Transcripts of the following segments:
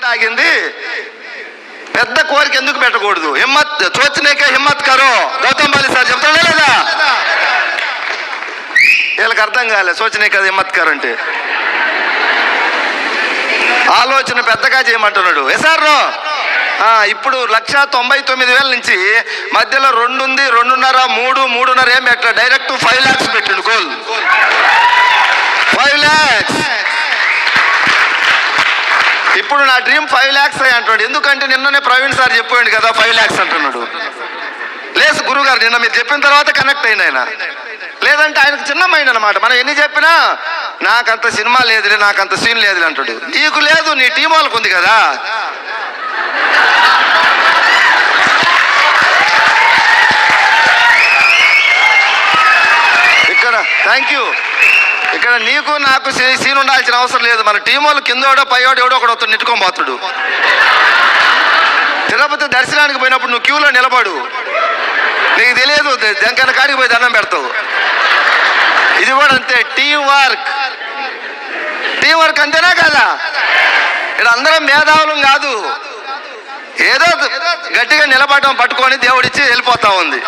ఆగింది పెద్ద కోరిక ఎందుకు పెట్టకూడదు? హిమ్మత్ చోచనేకే హిమ్మత్ కరో. గౌతమ్ బాలి సార్ చెప్తాడా లేదా? వీళ్ళకి అర్థం కాలే సోచనే కదా హిమ్మత్ కర్ అంటే. ఆలోచన పెద్దగా చేయమంటున్నాడు. ఎసార్ ఇప్పుడు లక్ష తొంభై తొమ్మిది వేల నుంచి మధ్యలో రెండు ఉంది రెండున్నర మూడు మూడున్నర ఏం పెట్టా డైరెక్ట్ ఫైవ్ ల్యాక్స్ పెట్టిండు గోల్. ఫైవ్ ల్యాక్స్ ఇప్పుడు నా డ్రీమ్ ఫైవ్ ల్యాక్స్ అయ్యి అంటున్నాడు. ఎందుకంటే నిన్ననే ప్రవీణ్ సార్ చెప్పాడు కదా ఫైవ్ ల్యాక్స్ అంటున్నాడు. లేదు గురుగారు నిన్న మీరు చెప్పిన తర్వాత కనెక్ట్ అయిన ఆయన. లేదంటే ఆయనకు చిన్న మైండ్ అనమాట మనం ఎన్ని చెప్పినా నాకంత సినిమా లేదులే నాకంత సీన్ లేదులే అంటాడు. నీకు లేదు నీ టీం వాళ్ళకు ఉంది కదా. ఇక్కడ థ్యాంక్ యూ ఇక్కడ నీకు నాకు సీన్ ఉండాల్సిన అవసరం లేదు. మన టీం వాళ్ళు కిందోడో పైవాడు ఎవడో ఒకడు వస్తాడు నెట్టుకొని తిరుపతి దర్శనానికి పోయినప్పుడు నువ్వు క్యూలో నిలబడు. నీకు తెలియదు జంకన్న కాడికి పోయి దండం పెడతావు. ఇది కూడా అంతే టీం వర్క్ టీం వర్క్ అంతేనా కదా? ఇక్కడ అందరం మేధావులం కాదు. ఏదో గట్టిగా నిలబడడం పట్టుకొని దేవుడిచ్చి వెళ్ళిపోతా ఉంది.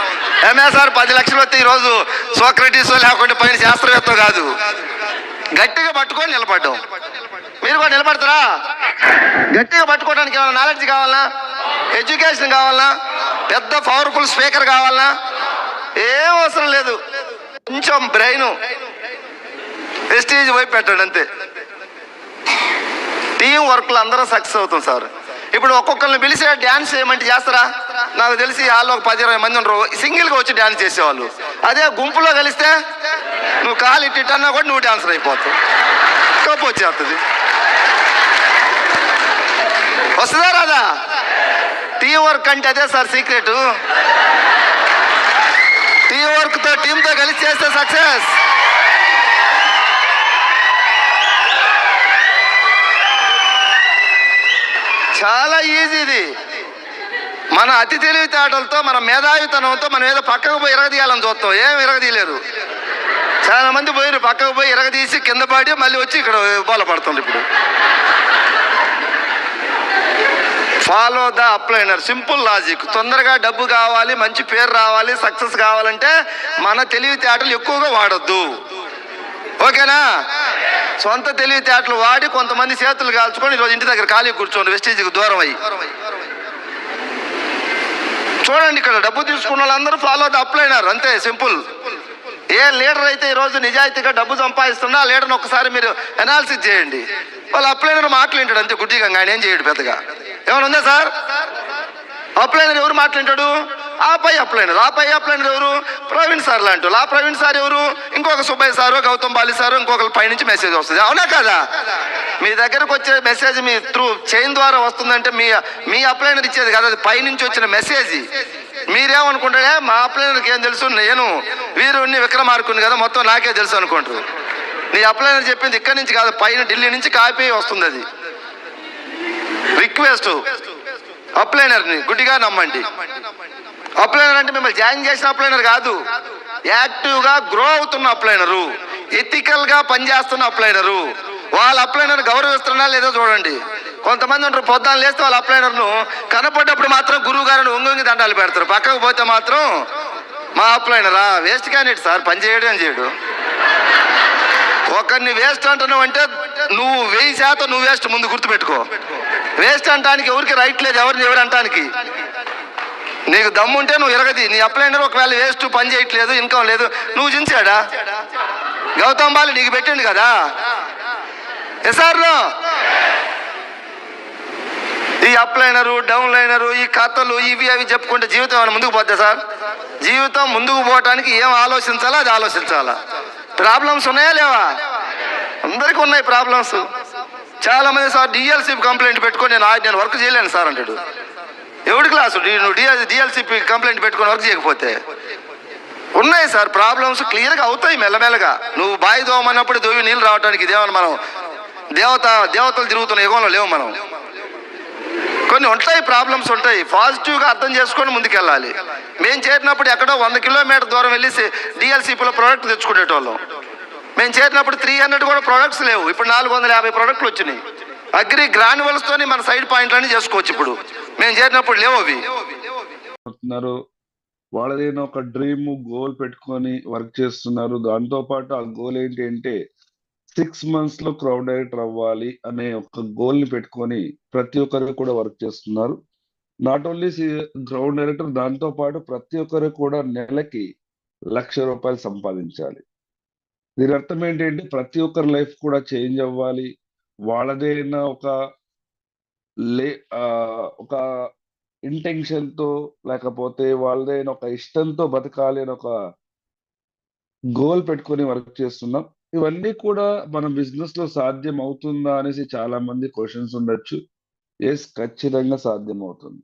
ఎంఎస్ఆర్ పది లక్షలు వస్తే ఈరోజు సోక్రటీస్ లేకుండా పైన శాస్త్రవేత్త కాదు. గట్టిగా పట్టుకొని నిలబడ్డం. మీరు కూడా నిలబడతారా? గట్టిగా పట్టుకోవడానికి ఏమైనా నాలెడ్జ్ కావాలనా ఎడ్యుకేషన్ కావాలనా పెద్ద పవర్ఫుల్ స్పీకర్ కావాలనా ఏం అవసరం లేదు. కొంచెం బ్రెయిన్ ప్రెస్టీజ్ వైపు పెట్టండి అంతే. టీం వర్క్లో అందరూ సక్సెస్ అవుతాం సార్. ఇప్పుడు ఒక్కొక్కరిని పిలిచి డ్యాన్స్ చేయమంటే చేస్తారా? నాకు తెలిసి వాళ్ళు ఒక పది ఇరవై మంది ఉండరు. సింగిల్గా వచ్చి డ్యాన్స్ చేసేవాళ్ళు. అదే గుంపులో కలిస్తే నువ్వు కాలు ఇట్టి అన్నా కూడా నువ్వు డ్యాన్సర్ అయిపోతావు. కప్పు వచ్చేస్తుంది. వస్తుందా రాదా? టీం వర్క్ అంటే అదే సార్ సీక్రెట్. టీం వర్క్తో టీంతో కలిసి చేస్తే సక్సెస్. చాలా ఈజీ ఇది. మన అతి తెలివితేటలతో మన మేధావితనంతో మనం ఏదో పక్కకు పోయి ఇరగదీయాలని చూస్తాం. ఏం ఇరగదీయలేరు చాలా మంది పోయిరు పక్కకు పోయి ఇరగదీసి కింద పడి మళ్ళీ వచ్చి ఇక్కడ బోలపడుతుంది ఇప్పుడు. ఫాలో ద అప్లైనర్ సింపుల్ లాజిక్ తొందరగా డబ్బు కావాలి మంచి పేరు రావాలి సక్సెస్ కావాలంటే మన తెలివితేటలు ఎక్కువగా వాడొద్దు. ఓకేనా? సొంత తెలివితేటలు వాడి కొంతమంది చేతులు కాల్చుకొని ఈరోజు ఇంటి దగ్గర ఖాళీ కూర్చోండి వెస్టేజ్కి దూరం అయ్యి. చూడండి ఇక్కడ డబ్బు తీసుకున్న వాళ్ళందరూ ఫాలో అప్లై అప్లైనర్ అంతే సింపుల్. ఏ లీడర్ అయితే ఈరోజు నిజాయితీగా డబ్బు సంపాదిస్తున్నా ఆ లీడర్ని ఒకసారి మీరు అనాలిసిస్ చేయండి. వాళ్ళు అప్లైనర్ మాట్లాడింటాడు అంతే గుడ్డిగా ఆయన ఏం చేయడు పెద్దగా. ఏమైనా ఉందా సార్? అప్లైనర్ ఎవరు మాట్లాడాడు ఆ పై అప్లైనర్ ఆ పై అప్లైనర్ ఎవరు? ప్రవీణ్ సార్ లాంటి ఆ ప్రవీణ్ సార్ ఎవరు? ఇంకొక సుబ్బయ్య సారు గౌతమ్ బాలి సారు ఇంకొకరి పైనుంచి మెసేజ్ వస్తుంది. అవునా కదా? మీ దగ్గరకు వచ్చే మెసేజ్ మీ త్రూ చైన్ ద్వారా వస్తుందంటే మీ మీ అప్లైనర్ ఇచ్చేది కదా అది పైనుంచి వచ్చిన మెసేజ్ మీరేమనుకుంటారే? మా అప్లైనర్కి ఏం తెలుసు? నేను వీరుణ్ణి విక్రమార్కుని కదా మొత్తం నాకే తెలుసు అనుకుంటారు. నీ అప్లైనర్ చెప్పింది ఇక్కడి నుంచి కాదు పైన ఢిల్లీ నుంచి కాపీ వస్తుంది అది. రిక్వెస్ట్ అప్లైనర్ని గుడ్డిగా నమ్మండి. అప్లైనర్ అంటే మిమ్మల్ని జాయిన్ చేసిన అప్లైనర్ కాదు. యాక్టివ్గా గ్రో అవుతున్న అప్లైనరు. ఎథికల్గా పనిచేస్తున్న అప్లైనరు. వాళ్ళ అప్లైనర్ గౌరవిస్తున్నా లేదో చూడండి. కొంతమంది ఉంటారు పొద్దున్న లేస్తే వాళ్ళ అప్లైనర్ను కనపడ్డప్పుడు మాత్రం గురువు గారిని ఒంగొంగి దండాలు పెడతారు. పక్కకు పోతే మాత్రం మా అప్లైనరా వేస్ట్ క్యాండిడేట్ సార్ పని చేయడం అని చేయడు. ఒకరిని వేస్ట్ అంటున్నావు అంటే నువ్వు వెయ్యి శాతం నువ్వు వేస్ట్ ముందు గుర్తుపెట్టుకో. వేస్ట్ అంటానికి ఎవరికి రైట్ లేదు ఎవరిని ఎవరు అంటానికి? నీకు దమ్ముంటే నువ్వు ఎరగది. నీ అప్లైనర్ ఒకవేళ వేస్ట్ పని చేయట్లేదు ఇన్కమ్ లేదు నువ్వు చించాడా? గౌతమ్ బాలి నీకు పెట్టిండు కదా? ఎస్ఆర్లో? ఈ అప్లైనరు డౌన్లైనరు ఈ కథలు ఇవి అవి చెప్పుకుంటే జీవితం ఏమైనా ముందుకు పోతే సార్? జీవితం ముందుకు పోవటానికి ఏం ఆలోచించాలా అది ఆలోచించాలా? ప్రాబ్లమ్స్ ఉన్నాయా లేవా? అందరికీ ఉన్నాయి ప్రాబ్లమ్స్. చాలా మంది సార్ డిఎల్సీ కంప్లైంట్ పెట్టుకొని నేను నేను వర్క్ చేయలేను సార్ అంటాడు. అసలు నువ్వు డిఎల్ డిఎల్సిపి కంప్లైంట్ పెట్టుకొని వర్క్ చేయకపోతే. ఉన్నాయి సార్ ప్రాబ్లమ్స్ క్లియర్గా అవుతాయి మెల్లమెల్లగా. నువ్వు బాయి దోమన్నప్పుడు దోవి నీళ్ళు రావడానికి దేవాలి మనం దేవత దేవతలు తిరుగుతున్న యుగంలో లేవు మనం. కొన్ని ఉంటాయి ప్రాబ్లమ్స్ ఉంటాయి. పాజిటివ్గా అర్థం చేసుకొని ముందుకెళ్ళాలి. మేము చేరినప్పుడు ఎక్కడో వంద కిలోమీటర్ దూరం వెళ్ళి డిఎల్సిపిలో ప్రోడక్ట్ తెచ్చుకునేటోళ్ళం. మేము చేరినప్పుడు త్రీ హండ్రెడ్ కూడా ప్రోడక్ట్స్ లేవు. ఇప్పుడు నాలుగు వందల యాభై ప్రోడక్ట్లు వచ్చినాయి. అగ్రి గ్రాన్యువల్స్ మన సైడ్ పాయింట్లన్నీ చేసుకోవచ్చు ఇప్పుడు. మేము చేరినప్పుడు లేవు అవి. వాళ్ళదైనా ఒక డ్రీమ్ గోల్ పెట్టుకొని వర్క్ చేస్తున్నారు. దాంతో పాటు ఆ గోల్ ఏంటి అంటే సిక్స్ మంత్స్లో క్రౌడ్ డైరెక్టర్ అవ్వాలి అనే ఒక గోల్ని పెట్టుకొని ప్రతి ఒక్కరు కూడా వర్క్ చేస్తున్నారు. నాట్ ఓన్లీ గ్రౌండ్ డైరెక్టర్ దాంతో పాటు ప్రతి ఒక్కరు కూడా నెలకి లక్ష రూపాయలు సంపాదించాలి. దీని అర్థం ఏంటంటే ప్రతి ఒక్కరి లైఫ్ కూడా చేంజ్ అవ్వాలి. వాళ్ళదైనా ఒక లే ఆ, ఒక ఇంటెన్షన్తో లేకపోతే వాళ్ళదైన ఒక ఇష్టంతో బతకాలి అని ఒక గోల్ పెట్టుకొని వర్క్ చేస్తున్నాం. ఇవన్నీ కూడా మన బిజినెస్లో సాధ్యం అవుతుందా అనేసి చాలా మంది క్వశ్చన్స్ ఉండొచ్చు. ఎస్ ఖచ్చితంగా సాధ్యం అవుతుంది